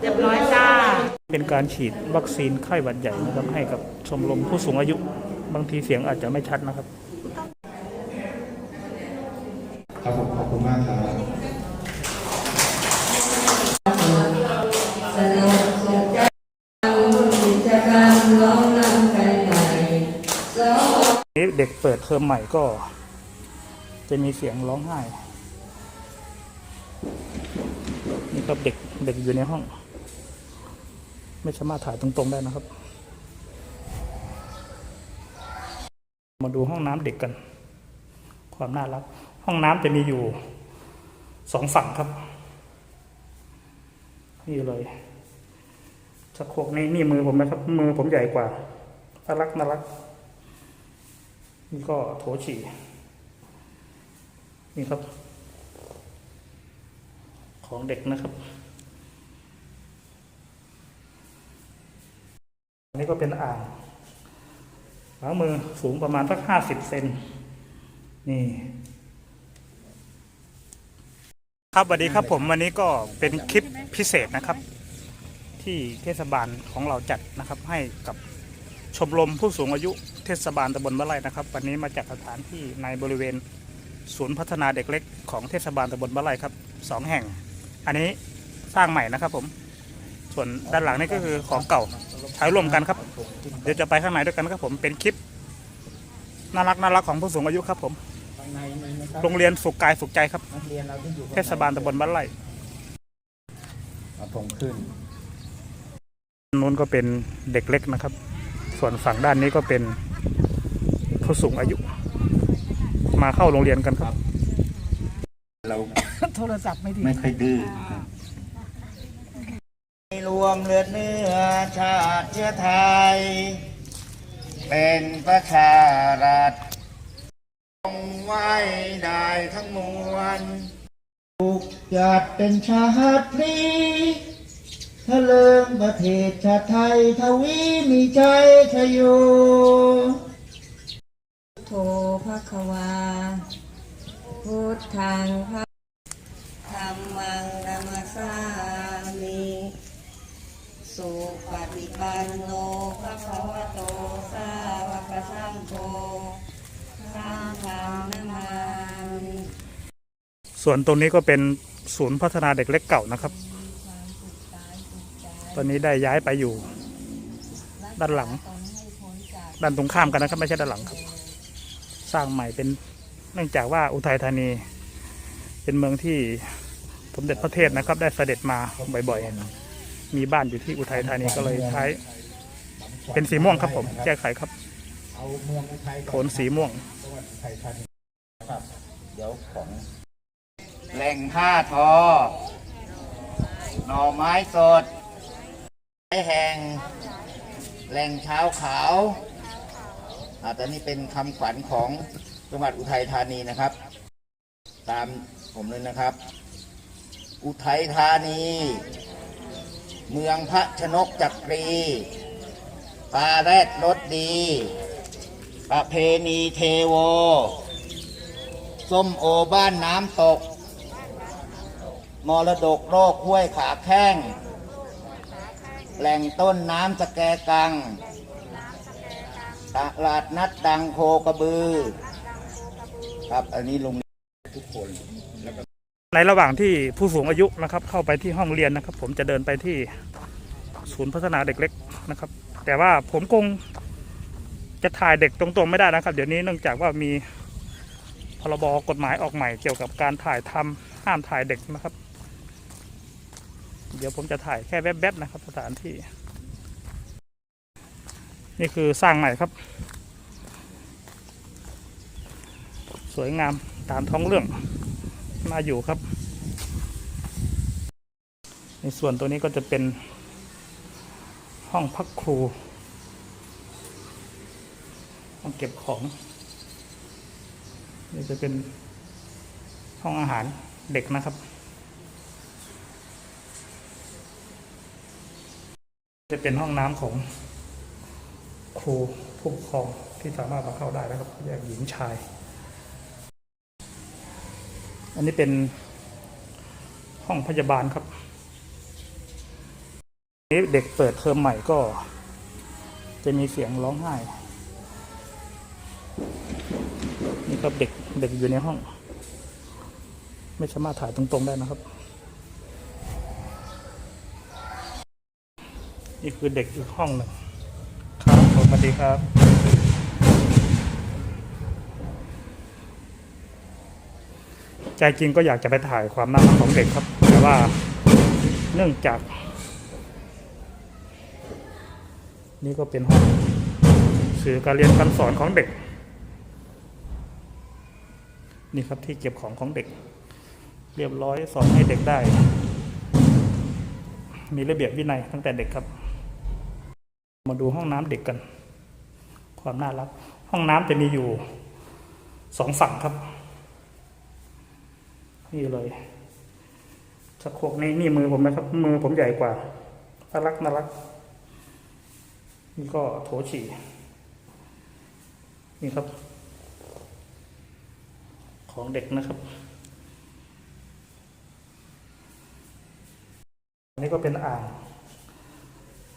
เรียบร้อยจ้า เป็นการฉีดวัคซีนไข้หวัดใหญ่นะครับให้กับชมรมผู้สูงอายุ บางทีเสียงอาจจะไม่ชัดนะครับ ครับผมขอบคุณมากครับนี้เด็กเปิดเทอมใหม่ก็ จะมีเสียงร้องไห้ นี่ครับเด็กเด็กอยู่ในห้อง ไม่สามารถถ่ายตรงๆได้นะครับ มาดูห้องน้ำเด็กกัน ความน่ารัก ห้องน้ำจะมีอยู่สองฝั่งครับ นี่เลยชักโครกนี่นี่มือผมนะครับ มือผมใหญ่กว่าน่ารักน่ารัก นี่ก็โถฉี่นี่ครับ ของเด็กนะครับ อันนี้ก็เป็นอ่างล้างมือสูงประมาณสักห้าสิบเซนนี่ ครับสวัสดีครับผมวันนี้ก็เป็นคลิปพิเศษนะครับ ที่เทศบาลของเราจัดนะครับ ให้กับชมรมผู้สูงอายุเทศบาลตำบลบ้านไร่นะครับ วันนี้มาจากสถานที่ในบริเวณศูนย์พัฒนาเด็กเล็กของเทศบาลตำบลบ้านไร่ครับสองแห่ง อันนี้สร้างใหม่นะครับผมส่วนด้านหลังนี่ก็คือของเก่า ใช้ร่วมกันครับ เดี๋ยวจะไปข้างในด้วยกันครับผมเป็นคลิปน่ารักน่ารักของผู้สูงอายุครับ ผมข้างในมีนะครับโรงเรียนสุขกายสุขใจครับนักเรียนเราที่อยู่เทศบาลตำบลบ้านไร่เอาธงขึ้นนู้นก็เป็นเด็กเล็กนะครับ ส่วนฝั่งด้านนี้ก็เป็นผู้สูงอายุ มาเข้าโรงเรียนกันครับ เราโทรศัพท์ไม่ดีไม่ค่อยดื้อร วมเลือดเนื้อชาติเชื้อไทย เป็นประชารัฐคงไว้ได้ทั้งมวลถูกจัดเป็นชาติพลีทะเลิงประเทศชาติไทยทวีมีใจชโยโทภควาพุทธังพระธรรมังนามาสามิสุิปันโนภะคะวะโตสาวกสังโฆสังฆังนามาส่วนตรงนี้ก็เป็นศูนย์พัฒนาเด็กเล็กเก่านะครับ ตอนนี้ได้ย้ายไปอยู่ ด้านหลัง ด้านตรงข้ามกันนะครับ ไม่ใช่ด้านหลังครับ สร้างใหม่เป็นเนื่องจากว่าอุทัยธานี เป็นเมืองที่สมเด็จพระเทพนะครับ ได้เสด็จมาบ่อยๆ มีบ้านอยู่ที่อุทัยธานีก็เลยใช้ เป็นสีม่วงครับผม แก้ไขครับโทนสีม่วงเดี๋ยวของแหล่งผ้าทอ หน่อไม้สดไม้แห่งแหล่งเช้าขาวอาตอนนี้เป็นคำขวัญของจังหวัดอุทัยธานีนะครับ ตามผมเลยนะครับ อุทัยธานี เมืองพระชนกจักรี ปลาแรดรสดี ประเพณีเทโว ส้มโอบ้านน้ำตก มรดกโลกห้วยขาแข้ง แหล่งต้นน้ำสแกกัง ตลาดนัดดังโคกระบือ ครับ อันนี้ลุงทุกคน ในระหว่างที่ผู้สูงอายุนะครับ เข้าไปที่ห้องเรียนนะครับ ผมจะเดินไปที่ศูนย์พัฒนาเด็กเล็กนะครับ แต่ว่าผมคงจะถ่ายเด็กตรงๆไม่ได้นะครับ เดี๋ยวนี้เนื่องจากว่ามีพรบกฎหมายออกใหม่เกี่ยวกับการถ่ายทำห้ามถ่ายเด็กนะครับ เดี๋ยวผมจะถ่ายแค่แวบๆนะครับ สถานที่ นี่คือสร้างใหม่ครับ สวยงามตามท้องเรื่อง น่าอยู่ครับ ในส่วนตัวนี้ก็จะเป็นห้องพักครู ห้องเก็บของ นี่จะเป็นห้องอาหารเด็กนะครับ จะเป็นห้องน้ำของครูผู้ปกครองที่สามารถมาเข้าได้นะครับแยกหญิงชาย อันนี้เป็นห้องพยาบาลครับนี้เด็กเปิดเทอมใหม่ก็ จะมีเสียงร้องไห้ นี่ครับเด็กเด็กอยู่ในห้อง ไม่สามารถถ่ายตรงๆได้นะครับ นี่คือเด็กอีกห้องหนึ่งครับสวัสดีครับ ใจจริงก็อยากจะไปถ่ายความน่ารักของเด็กครับ แต่ว่าเนื่องจาก นี่ก็เป็นห้องสื่อการเรียนการสอนของเด็ก นี่ครับที่เก็บของของเด็ก เรียบร้อยสอนให้เด็กได้ มีระเบียบวินัยตั้งแต่เด็กครับ มาดูห้องน้ำเด็กกัน ความน่ารัก ห้องน้ำจะมีอยู่สองฝั่งครับ นี่เลยชักโคกนี่นี่มือผมนะครับ มือผมใหญ่กว่าน่ารักน่ารัก นี่ก็โถฉี่นี่ครับ ของเด็กนะครับอันนี้ก็เป็นอ่าง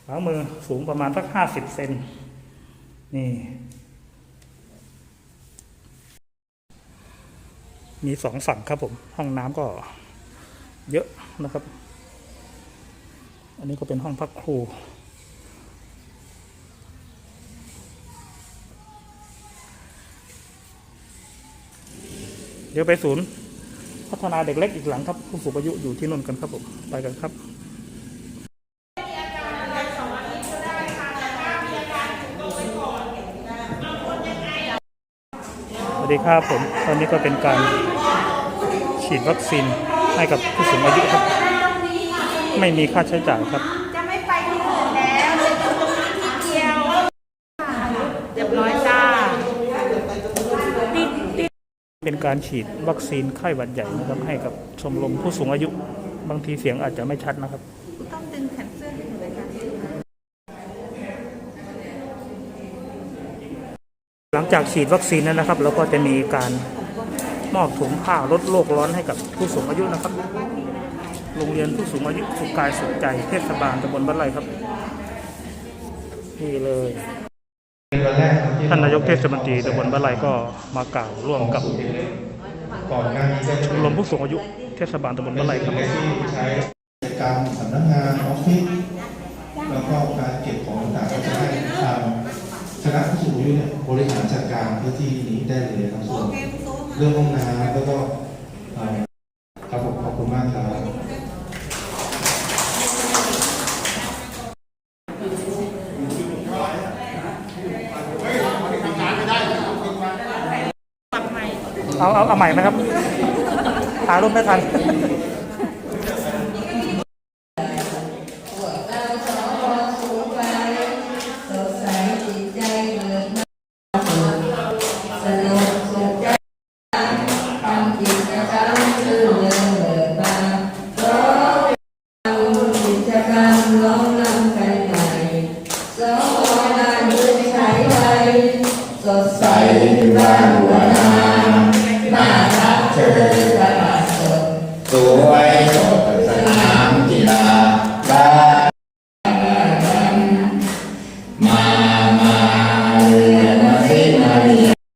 ล้างมือสูงประมาณสักห้าสิบเซนนี่ มีสองฝั่งครับผม ห้องน้ำก็เยอะนะครับ อันนี้ก็เป็นห้องพักครูเดี๋ยวไปศูนย์ พัฒนาเด็กเล็กอีกหลังครับผู้สูงอายุอยู่ที่นนท์กันครับผม ไปกันครับ สวัส ดีครับผม ตอนนี้ก็เป็นการฉีดวัคซีนให้กับผู้สูงอายุครับ ไม่มีค่าใช้จ่ายครับ จะไม่ไปที่อื่นแล้วจะอยู่ตรงนี้ที่เดียวเรียบร้อยจ้าติดติดเป็นการฉีดวัคซีนไข้หวัดใหญ่นะครับให้กับชมรมผู้สูงอายุ บางทีเสียงอาจจะไม่ชัดนะครับ ต้องดึงแขนเสื้อให้หนูเลยค่ะ หลัง จากฉีดวัคซีนนั้นนะครับ เราก็จะมีการมอบถุงผ้าลดโลกร้อนให้กับผู้สูงอายุนะครับ โรงเรียนผู้สูงอายุสุขกายสุขใจเทศบาลตำบลบ้านไร่ครับ นี่เลยเป็นวันแรกครับที่ท่านนายกเทศมนตรีตำบลบ้านไร่ก็มากล่าวร่วมกับก่อนหน้านี้ก็ชมรมผู้สูงอายุเทศบาลตำบลบ้านไร่ครับ จัดการพื้นที่นี้ได้เลยครับส่วนเรื่องห้องน้ำแล้วก็เอ่อครับผมขอบคุณมากครับเอาเอาเอาใหม่ไหมครับหารูปไม่ทัน ว้